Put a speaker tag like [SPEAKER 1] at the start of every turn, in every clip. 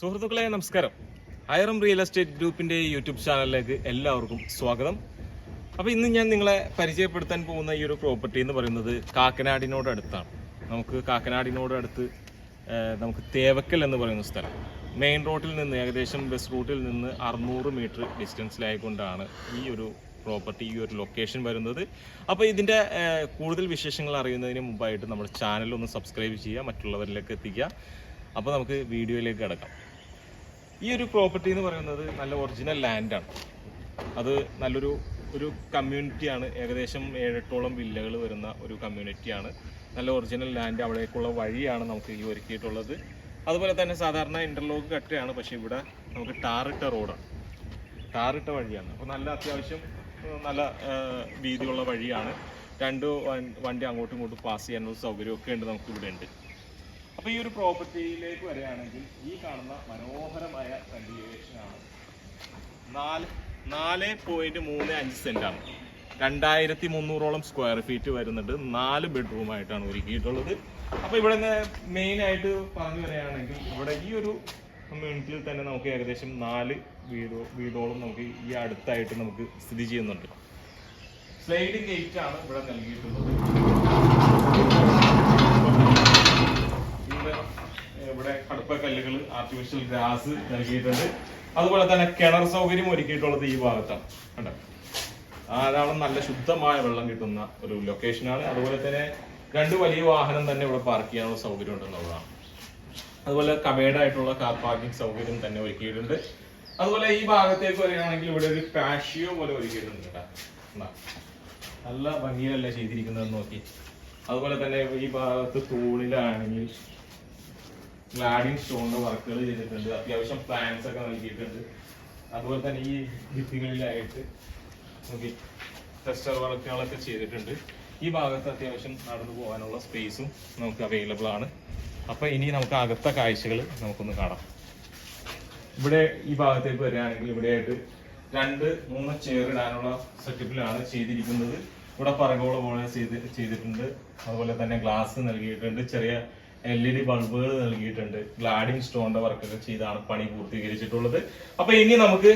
[SPEAKER 1] സുഹൃത്തുക്കളെ നമസ്കാരം. ഐറം real estate ഗ്രൂപ്പിന്റെ യൂട്യൂബ് ചാനലിലേക്ക് എല്ലാവർക്കും സ്വാഗതം. അപ്പോൾ ഇന്ന് ഞാൻ നിങ്ങളെ പരിചയപ്പെടുത്താൻ പോകുന്ന ഈ ഒരു പ്രോപ്പർട്ടി എന്ന് പറയുന്നത് കാക്കനാടിനോട് അടുത്താണ് നമുക്ക് കാക്കനാടിനോട് അടുത്ത് നമുക്ക് തേവക്കൽ എന്ന് പറയുന്ന സ്ഥലം. മെയിൻ റോഡിൽ നിന്ന് ഏകദേശം ബസ് റൂട്ടിൽ നിന്ന് അറുന്നൂറ് മീറ്റർ ഡിസ്റ്റൻസിലായിക്കൊണ്ടാണ് ഈ ഒരു പ്രോപ്പർട്ടി ഈ ഒരു ലൊക്കേഷൻ വരുന്നത്. അപ്പോൾ ഇതിന്റെ കൂടുതൽ വിശേഷങ്ങൾ അറിയുന്നതിന് മുമ്പായിട്ട് നമ്മുടെ ചാനൽ ഒന്ന് സബ്സ്ക്രൈബ് ചെയ്യുക മറ്റുള്ളവരിലേക്ക് എത്തിക്കുക. അപ്പോൾ നമുക്ക് വീഡിയോയിലേക്ക് കിടക്കാം. ഈ ഒരു പ്രോപ്പർട്ടി എന്ന് പറയുന്നത് നല്ല ഒറിജിനൽ ലാൻഡാണ് അത് നല്ലൊരു ഒരു കമ്മ്യൂണിറ്റിയാണ് ഏകദേശം ഏഴെട്ടോളം വില്ലകൾ വരുന്ന ഒരു കമ്മ്യൂണിറ്റിയാണ് നല്ല ഒറിജിനൽ ലാൻഡ് അവിടേക്കുള്ള വഴിയാണ് നമുക്ക് ഈ ഒരുക്കിയിട്ടുള്ളത്. അതുപോലെ തന്നെ സാധാരണ ഇന്റർലോക്ക് കട്ടയാണ്. പക്ഷേ ഇവിടെ നമുക്ക് ടാറിട്ട റോഡാണ് ടാറിട്ട വഴിയാണ്. അപ്പോൾ നല്ല അത്യാവശ്യം നല്ല വീതിയുള്ള വഴിയാണ്. രണ്ട് വണ്ടി അങ്ങോട്ടും ഇങ്ങോട്ടും പാസ് ചെയ്യാനുള്ള സൗകര്യമൊക്കെ ഉണ്ട് നമുക്ക് ഇവിടെ ഉണ്ട്. അപ്പോൾ ഈ ഒരു പ്രോപ്പർട്ടിയിലേക്ക് വരികയാണെങ്കിൽ ഈ കാണുന്ന മനോഹരമായ കണ്ടിവേഷനാണ് നാല് നാല് പോയിന്റ് മൂന്ന് അഞ്ച് സെന്റാണ് രണ്ടായിരത്തി മുന്നൂറോളം സ്ക്വയർ ഫീറ്റ് വരുന്നുണ്ട്. നാല് ബെഡ്റൂം ആയിട്ടാണ് ഒരുക്കിയിട്ടുള്ളത്. അപ്പോൾ ഇവിടെ നിന്ന് മെയിൻ ആയിട്ട് പറഞ്ഞു വരികയാണെങ്കിൽ ഇവിടെ ഈ ഒരു കമ്മ്യൂണിറ്റിയിൽ തന്നെ നമുക്ക് ഏകദേശം നാല് വീടോ വീടോളം നമുക്ക് ഈ അടുത്തായിട്ട് നമുക്ക് സ്ഥിതി ചെയ്യുന്നുണ്ട്. സ്ലൈഡിംഗ് ഗേറ്റ് ആണ് ഇവിടെ നൽകിയിട്ടുള്ളത് ഇവിടെ ഇവിടെ കടുപ്പക്കല്ലുകൾ ആർട്ടിഫിഷ്യൽ ഗ്രാസ് നൽകിയിട്ടുണ്ട്. അതുപോലെ തന്നെ കിണർ സൗകര്യം ഒരുക്കിയിട്ടുള്ളത് ഈ ഭാഗത്താണ്. കണ്ടോ? ധാരാളം നല്ല ശുദ്ധമായ വെള്ളം കിട്ടുന്ന ഒരു ലൊക്കേഷനാണ് അതുപോലെ തന്നെ രണ്ട് വലിയ വാഹനം തന്നെ ഇവിടെ പാർക്ക് ചെയ്യാനുള്ള സൗകര്യം ഉണ്ടെന്നുള്ളതാണ്. അതുപോലെ കവേഡായിട്ടുള്ള കാർ പാർക്കിംഗ് സൗകര്യം തന്നെ ഒരുക്കിയിട്ടുണ്ട്. അതുപോലെ ഈ ഭാഗത്തേക്ക് വരികയാണെങ്കിൽ ഇവിടെ ഒരു പാഷിയോ പോലെ ഒരുക്കിയിട്ടുണ്ട് കേട്ടോ? നല്ല ഭംഗിയിലല്ല ചെയ്തിരിക്കുന്നത് നോക്കി. അതുപോലെ തന്നെ ഈ ഭാഗത്ത് തൂണിലാണെങ്കിൽ ഗ്ലാഡിംഗ് സ്റ്റോണിന്റെ വർക്കുകൾ ചെയ്തിട്ടുണ്ട്. അത്യാവശ്യം പ്ലാൻസ് ഒക്കെ നൽകിയിട്ടുണ്ട്. അതുപോലെ തന്നെ ഈ ഭിത്തികളിലായിട്ട് നോക്കി ടെസ്റ്റർ വർക്കുകളൊക്കെ ചെയ്തിട്ടുണ്ട്. ഈ ഭാഗത്ത് അത്യാവശ്യം നടന്നു പോകാനുള്ള സ്പേസും നമുക്ക് അവൈലബിൾ ആണ്. അപ്പൊ ഇനി നമുക്ക് അകത്ത കാഴ്ചകൾ നമുക്കൊന്ന് കാണാം. ഇവിടെ ഈ ഭാഗത്തേക്ക് വരികയാണെങ്കിൽ ഇവിടെയായിട്ട് രണ്ട് മൂന്ന് ചെയർ ഇടാനുള്ള സെറ്റപ്പിലാണ് ചെയ്തിരിക്കുന്നത്. ഇവിടെ പറകോള പോലെ ചെയ്ത് ചെയ്തിട്ടുണ്ട്. അതുപോലെ തന്നെ ഗ്ലാസ് നൽകിയിട്ടുണ്ട്. ചെറിയ എൽ ഇ ഡി ബൾബുകൾ നൽകിയിട്ടുണ്ട് ഗ്ലാഡിംഗ് സ്റ്റോണിന്റെ വർക്കൊക്കെ ചെയ്താണ് പണി പൂർത്തീകരിച്ചിട്ടുള്ളത്. അപ്പൊ ഇനി നമുക്ക്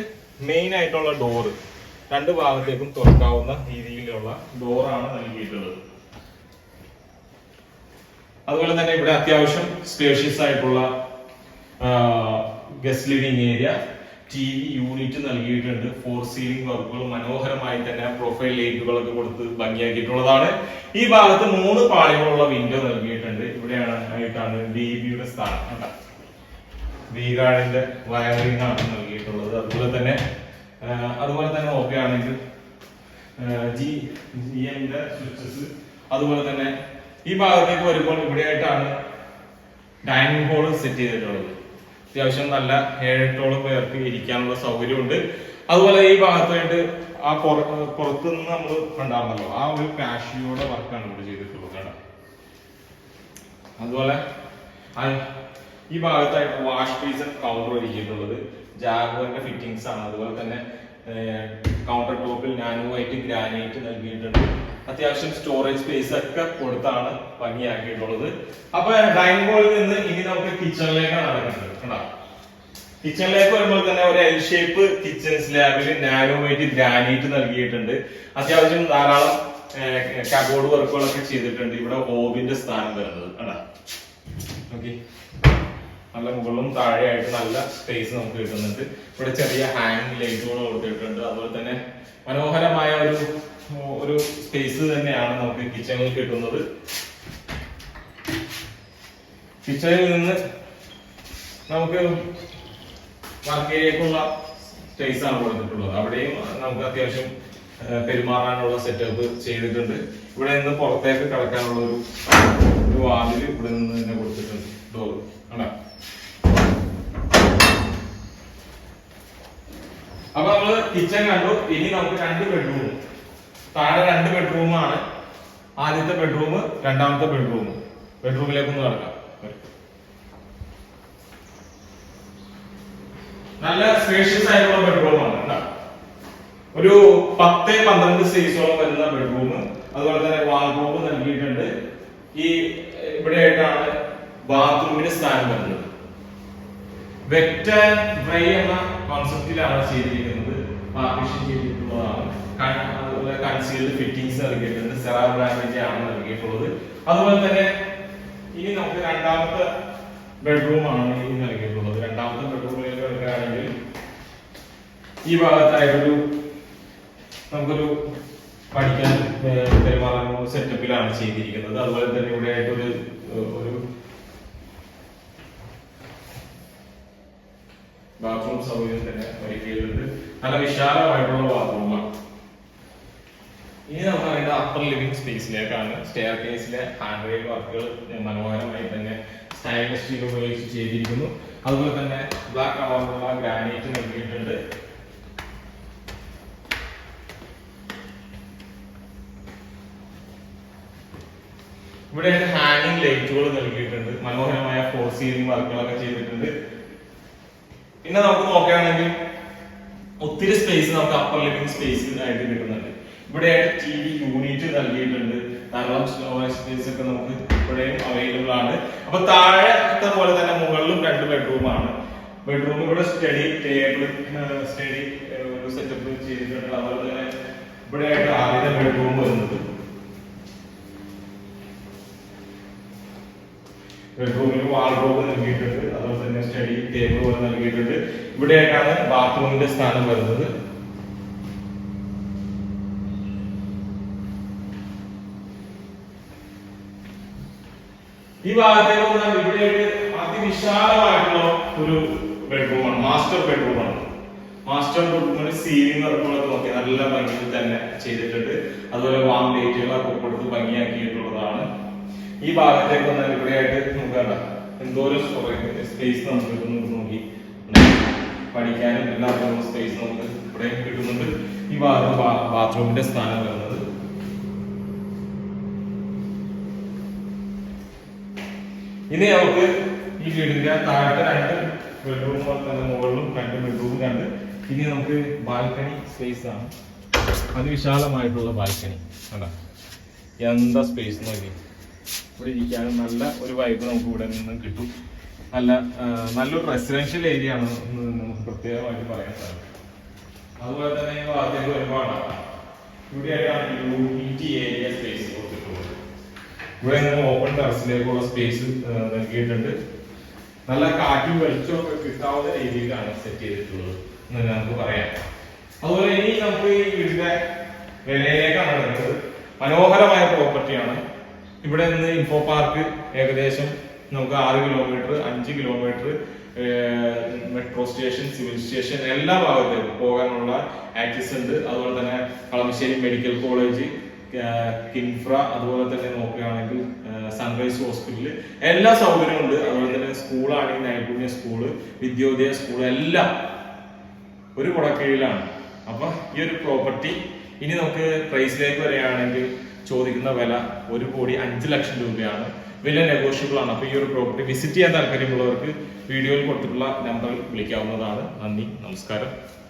[SPEAKER 1] മെയിൻ ആയിട്ടുള്ള ഡോറ് രണ്ട് ഭാഗത്തേക്കും തുറക്കാവുന്ന രീതിയിലുള്ള ഡോറാണ് നൽകിയിട്ടുള്ളത്. അതുപോലെ തന്നെ ഇവിടെ അത്യാവശ്യം സ്പേഷ്യസ് ആയിട്ടുള്ള guest living area T V unit നൽകിയിട്ടുണ്ട്. ഫോർ സീലിംഗ് വർക്കുകൾ മനോഹരമായി തന്നെ പ്രൊഫൈൽ ലൈറ്റുകളൊക്കെ കൊടുത്ത് ഭംഗിയാക്കിയിട്ടുള്ളതാണ്. ഈ ഭാഗത്ത് മൂന്ന് പാളികളുള്ള വിൻഡോ നൽകിയിട്ടുണ്ട്. ഇവിടെയാണ് ആയിട്ടാണ് ഡി ബിയുടെ സ്ഥാനം കണ്ടോ? വീഗാർഡിന്റെ വയറിംഗ് ആണ് നൽകിയിട്ടുള്ളത്. അതുപോലെ തന്നെ അതുപോലെ തന്നെ നോക്കുകയാണെങ്കിൽ ജി ജി എമ്മിന്റെ സ്വിച്ചസ് അതുപോലെ തന്നെ ഈ ഭാഗത്തേക്ക് വരുമ്പോൾ ഇവിടെയായിട്ടാണ് ഡൈനിങ് ഹോൾ സെറ്റ് ചെയ്തിട്ടുള്ളത്. അത്യാവശ്യം നല്ല ഏഴെട്ടോളം പേർക്ക് ഇരിക്കാനുള്ള സൗകര്യമുണ്ട്. അതുപോലെ ഈ ഭാഗത്തായിട്ട് ആ പുറ- പുറത്ത് നിന്ന് നമ്മൾ കണ്ടാർന്നല്ലോ ആ ഒരു പാഷിയുടെ വർക്കാണ് ഇവിടെ ചെയ്തിട്ടുള്ളത് കേട്ടോ അതുപോലെ ഈ ഭാഗത്തായിട്ട് വാഷ് ബേസിൻ കൗണ്ടർ ഒരുക്കിയിട്ടുള്ളത് ജാഗ്വറിന്റെ ഫിറ്റിംഗ്സ് ആണ്. അതുപോലെ തന്നെ കൗണ്ടർ ടോപ്പിൽ നാനോ വൈറ്റ് ഗ്രാനൈറ്റ് നൽകിയിട്ടുണ്ട്. അത്യാവശ്യം സ്റ്റോറേജ് സ്പേസ് ഒക്കെ കൊടുത്താണ് ഭംഗിയാക്കിയിട്ടുള്ളത് അപ്പൊ ഡൈനിങ് ഹോളിൽ നിന്ന് ഇനി നമുക്ക് കിച്ചണിലേക്കാണ് നടക്കുന്നത് കണ്ടോ? കിച്ചണിലേക്ക് വരുമ്പോൾ തന്നെ ഒരു എൽ ഷേപ്പ് കിച്ചൺ സ്ലാബിൽ നാനോ വൈറ്റ് ഗ്രാനൈറ്റ് നൽകിയിട്ടുണ്ട്. അത്യാവശ്യം ധാരാളം കബോർഡ് വർക്കുകളൊക്കെ ചെയ്തിട്ടുണ്ട്. ഇവിടെ ഓബിന്റെ സ്ഥാനം വരുന്നത്. കണ്ടോ? ഓക്കെ നല്ല മുകളിലും താഴെയായിട്ട് നല്ല സ്പേസ് നമുക്ക് കിട്ടുന്നുണ്ട്. ഇവിടെ ചെറിയ ഹാങ് ലൈറ്റുകൾ കൊടുത്തിട്ടുണ്ട്. അതുപോലെ തന്നെ മനോഹരമായ ഒരു ഒരു സ്പേസ് തന്നെയാണ് നമുക്ക് കിച്ചണിൽ കിട്ടുന്നത്. കിച്ചണിൽ നിന്ന് നമുക്ക് വർക്ക് ഏരിയക്കുള്ള സ്പേസ് ആണ് കൊടുത്തിട്ടുള്ളത്. അവിടെയും നമുക്ക് അത്യാവശ്യം പെരുമാറാനുള്ള സെറ്റപ്പ് ചെയ്തിട്ടുണ്ട്. ഇവിടെ നിന്ന് പുറത്തേക്ക് കിടക്കാനുള്ള ഒരു വാതിൽ ഇവിടെ നിന്ന് തന്നെ കൊടുത്തിട്ടുണ്ട്. ഡോർ കണ്ടോ? അപ്പൊ നമ്മൾ കിച്ചൺ കണ്ടു. ഇനി നമുക്ക് രണ്ട് ബെഡ്റൂം താഴെ രണ്ട് ബെഡ്റൂം ആണ്. ആദ്യത്തെ ബെഡ്റൂം രണ്ടാമത്തെ ബെഡ്റൂം ബെഡ്റൂമിലേക്ക് ഒന്ന് കടക്കാം നല്ല സ്പേഷ്യസ് ആയിട്ടുള്ള ബെഡ്റൂമാണ് കേട്ടോ ഒരു പത്ത് പന്ത്രണ്ട് സൈസോളം വരുന്ന ബെഡ്റൂം അതുപോലെ തന്നെ വാർഡ്രോബ് നൽകിയിട്ടുണ്ട്. ഈ ഇവിടെയായിട്ടാണ് ബാത്റൂമിന് സ്ഥാനം വരുന്നത്. വെക്റ്റർ ഡ്രൈ എന്ന കോൺസെപ്റ്റിലാണ് ചെയ്തിരിക്കുന്നത്. പാർട്ടീഷൻ ചെയ്തിട്ടുള്ളതാണ്. അതുപോലെ കൺസീൽഡ് ഫിറ്റിംഗ്സ് നൽകിയിട്ടുണ്ട്. സെറാ ബ്രാൻഡിന്റെ ആണ് നൽകിയിട്ടുള്ളത്. അതുപോലെ തന്നെ ഇനി നമുക്ക് രണ്ടാമത്തെ ബെഡ്റൂം ആണ് ഇനി നൽകിയിട്ടുള്ളത്. രണ്ടാമത്തെ ബെഡ്റൂമിലേക്ക് എടുക്കുകയാണെങ്കിൽ ഈ ഭാഗത്തായിട്ടൊരു നമുക്കൊരു പഠിക്കാൻ പെരുമാറാനുള്ള സെറ്റപ്പിലാണ് ചെയ്തിരിക്കുന്നത്. അതുപോലെ തന്നെ ഇവിടെ ആയിട്ടൊരു ഒരു ബാത്റൂം സൗകര്യം തന്നെ ഒരുക്കിയിട്ടുണ്ട്. നല്ല വിശാലമായിട്ടുള്ള ബാത്റൂമാണ് ഇനി നമുക്ക് അതിന്റെ അപ്പർ ലിവിംഗ് സ്പേസിലേക്കാണ് സ്റ്റെയർ കേസിലെ ഹാൻഡ് റെയിൽ വർക്കുകൾ മനോഹരമായി തന്നെ സ്റ്റൈലിഷ് സ്റ്റീൽ ഉപയോഗിച്ച് ചെയ്തിരിക്കുന്നു. അതുപോലെ തന്നെ ബ്ലാക്ക് കളറിലുള്ള ഗ്രാനൈറ്റ് നൽകിയിട്ടുണ്ട്. ഇവിടെ ഹാങ്ങിങ് ലൈറ്റുകൾ നൽകിയിട്ടുണ്ട്. മനോഹരമായ ഫോർ സീലിംഗ് വർക്കുകളൊക്കെ ചെയ്തിട്ടുണ്ട്. പിന്നെ നമുക്ക് നോക്കുകയാണെങ്കിൽ ഒത്തിരി സ്പേസ് നമുക്ക് അപ്പർ ലിവിംഗ് സ്പേസ് ആയിട്ട് കിട്ടുന്നുണ്ട്. ഇവിടെ ടി വി യൂണിറ്റ് നൽകിയിട്ടുണ്ട്. ധാരാളം സ്പേസ് ഒക്കെ നമുക്ക് ഇവിടെയും അവൈലബിൾ ആണ്. അപ്പൊ താഴത്തെ പോലെ തന്നെ മുകളിലും രണ്ട് ബെഡ്റൂമാണ് ബെഡ്റൂമിൽ ബെഡ്റൂം ഇവിടെ സ്റ്റഡി ടേബിൾ സ്റ്റഡി ഒരു സെറ്റപ്പ് ചെയ്തിട്ടുണ്ട്. അതുപോലെ തന്നെ ഇവിടെ ആയിട്ട് ആദ്യത്തെ ബെഡ്റൂം വരുന്നത്. വാൾഡ്രോബ് നൽകിയിട്ടുണ്ട്. അതുപോലെ തന്നെ സ്റ്റഡി ടേബിൾ പോലെ നൽകിയിട്ടുണ്ട്. ഇവിടെയായിട്ടാണ് ബാത്റൂമിന്റെ സ്ഥാനം വരുന്നത്. ഈ ഭാഗത്തേക്ക് വന്നാൽ ഇവിടെയായിട്ട് അതിവിശാലമായിട്ടുള്ള ഒരു ബെഡ്റൂമാണ് മാസ്റ്റർ ബെഡ്റൂമാണ് മാസ്റ്റർ ബെഡ്റൂമിന് സീലിംഗ് വർക്കുകളൊക്കെ നോക്കി നല്ല ഭംഗിയിൽ തന്നെ ചെയ്തിട്ടുണ്ട്. അതുപോലെ വാം ലൈറ്റുകളൊക്കെ കൊടുത്ത് ഭംഗിയാക്കിയിട്ടുള്ളതാണ്. ഈ ഭാഗത്തേക്ക് വന്നാൽ ഇവിടെയായിട്ട് നമുക്ക് കണ്ട എന്തോരം സ്പേസ് നമുക്ക് കിട്ടുന്നുണ്ട് നോക്കി. പഠിക്കാനും എല്ലാത്തിനും സ്പേസ് നമുക്ക് ഇവിടെ കിട്ടുന്നുണ്ട്. ഈ ബാത്റൂമിന്റെ സ്ഥാനം വരുന്നത്. ഇനി നമുക്ക് ഈ വീടിന്റെ താഴത്തെ രണ്ട് ബെഡ്റൂം തന്നെ മുകളിലും രണ്ട് ബെഡ്റൂം രണ്ട് ഇനി നമുക്ക് ബാൽക്കണി സ്പേസ് ആണ്. അതിവിശാലമായിട്ടുള്ള ബാൽക്കണി. കണ്ട? എന്താ സ്പേസ് നോക്കി ഇവിടെ ഇരിക്കാനും നല്ല ഒരു വൈബ് നമുക്ക് ഇവിടെ നിന്ന് കിട്ടും. നല്ല നല്ലൊരു റെസിഡൻഷ്യൽ ഏരിയ ആണ് നമുക്ക് പ്രത്യേകമായിട്ട് പറയാൻ സാധിക്കും. അതുപോലെ തന്നെ ഇവിടെയായിട്ടാണ് യൂണിറ്റി ഏരിയ സ്പേസ് ഇവിടെ ഓപ്പൺ ടെറസിലേക്കുള്ള സ്പേസ് നൽകിയിട്ടുണ്ട്. നല്ല കാറ്റും വെളിച്ചും ഒക്കെ കിട്ടാവുന്ന രീതിയിലാണ് സെറ്റ് ചെയ്തിട്ടുള്ളത് എന്ന് നമുക്ക് പറയാം. അതുപോലെ ഇനി നമുക്ക് ഈ വീടിന്റെ വിലയിലേക്കാണ് വരുന്നത് മനോഹരമായ പ്രോപ്പർട്ടിയാണ് ഇവിടെ നിന്ന് ഇൻഫോ പാർക്ക് ഏകദേശം നമുക്ക് ആറ് കിലോമീറ്റർ അഞ്ച് kilometre metro station civil station എല്ലാ ഭാഗത്തേക്കും പോകാനുള്ള ആക്സസ് ഉണ്ട്. അതുപോലെ തന്നെ കളമശ്ശേരി മെഡിക്കൽ കോളേജ് കിൻഫ്ര അതുപോലെ തന്നെ നോക്കുകയാണെങ്കിൽ സൺറൈസ് ഹോസ്പിറ്റൽ എല്ലാ സൗകര്യവും ഉണ്ട്. അതുപോലെ തന്നെ സ്കൂളാണെങ്കിൽ നൈപുണ്യ സ്കൂൾ വിദ്യോദയ സ്കൂൾ എല്ലാം ഒരു കുടക്കീഴിലാണ്. അപ്പൊ ഈ ഒരു പ്രോപ്പർട്ടി ഇനി നമുക്ക് പ്രൈസിലേക്ക് വരികയാണെങ്കിൽ ചോദിക്കുന്ന വില ഒരു കോടി അഞ്ച് ലക്ഷം രൂപയാണ്. വില നെഗോഷ്യബിൾ ആണ്. അപ്പൊ ഈ ഒരു പ്രോപ്പർട്ടി വിസിറ്റ് ചെയ്യാൻ താല്പര്യമുള്ളവർക്ക് വീഡിയോയിൽ കൊടുത്തിട്ടുള്ള നമ്പറിൽ വിളിക്കാവുന്നതാണ്. നന്ദി നമസ്കാരം.